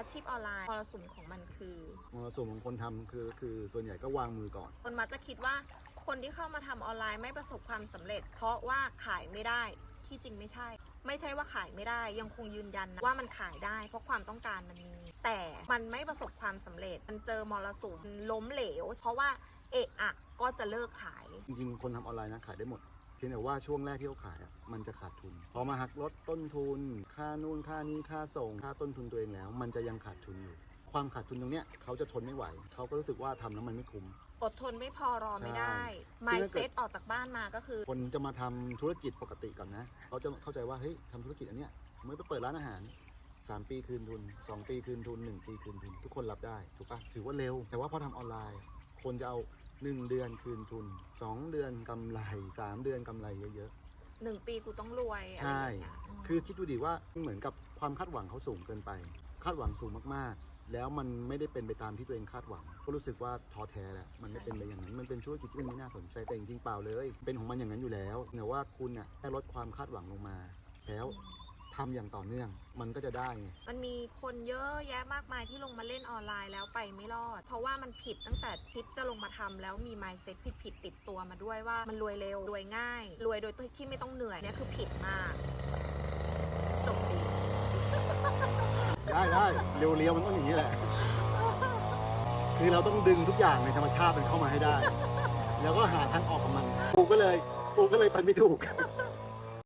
อาชีพออนไลน์มรสุมของมันคือมรสุมของคนทำคือคือส่วนใหญ่ก็วางมือก่อน คนมักจะคิดว่าคนที่เข้ามาทำออนไลน์ไม่ประสบความสำเร็จ เพราะว่าขายไม่ได้ที่จริงไม่ใช่ ไม่ใช่ว่าขายไม่ได้ยังคงยืนยันนะว่ามันขายได้ เพราะความต้องการมันมีแต่มันไม่ประสบความสำเร็จ มันเจอมรสุมล้มเหลว เพราะว่าเอะอะก็จะเลิกขาย จริงๆ คนทำออนไลน์นะขายได้หมดเพียงแต่ว่าช่วงแรกที่เขาขายอะมันจะขาดทุน พอมาหักลดต้นทุน ค่านู่นค่านี้ค่าส่ง ค่าต้นทุนตัวเองแล้ว มันจะยังขาดทุนอยู่ ความขาดทุนตรงเนี้ยเขาจะทนไม่ไหว เขาก็รู้สึกว่าทำแล้วมันไม่คุ้ม อดทนไม่พอรอไม่ได้ใช่ mindset ออกจากบ้านมาก็คือ คนจะมาทำธุรกิจปกติก่อนนะ เขาจะเข้าใจว่าเฮ้ยทำธุรกิจอันเนี้ยเหมื่อนไปเปิดร้านอาหาร 3 ปีคืนทุน 2 ปีคืนทุน 1 ปีคืนทุน ทุกคนรับได้ถูกปะถือว่าเร็ว แต่ว่าพอทำออนไลน์ คนจะเอา 1เดือนคืนทุน2เดือนกำไร3เดือนกำไรเยอะหนึ่งปีกูต้องรวยอะไรใช่ อย่างเงี้ยมๆคือคิดดูดิว่าเหมือนกับความคาดหวังเขาสูงเกินไป คาดหวังสูงมากๆ แล้วมันไม่ได้เป็นไปตามที่ตัวเองคาดหวัง ก็รู้สึกว่าท้อแท้แหละมันไม่เป็นไปอย่างนั้น มันเป็นธุรกิจที่มันไม่น่าสนใจแต่จริงๆเปล่าเลย เป็นของมันอย่างนั้นอยู่แล้วแต่ว่าคุณน่ะแค่ลดความคาดหวังลงมา แล้ว ทำอย่างต่อเนื่อง มันก็จะได้ไงมันมีคนเยอะแยะมากมายที่ลงมาเล่นออนไลน์แล้วไปไม่รอด เพราะว่ามันผิดตั้งแต่คิดจะลงมาทำแล้วมี mindset ผิดผิดๆติดตัวมาด้วยว่ามันรวยเร็วรวยง่าย รวยโดยที่ไม่ต้องเหนื่อยเนี่ยคือผิดมากจบดีได้ได้เรียวๆมันต้องอย่างนี้แหละ คือเราต้องดึงทุกอย่างในธรรมชาติมันเข้ามาให้ได้ แล้วก็หาทางออกของมัน ปูก็เลยปูก็เลยไปไม่ถูก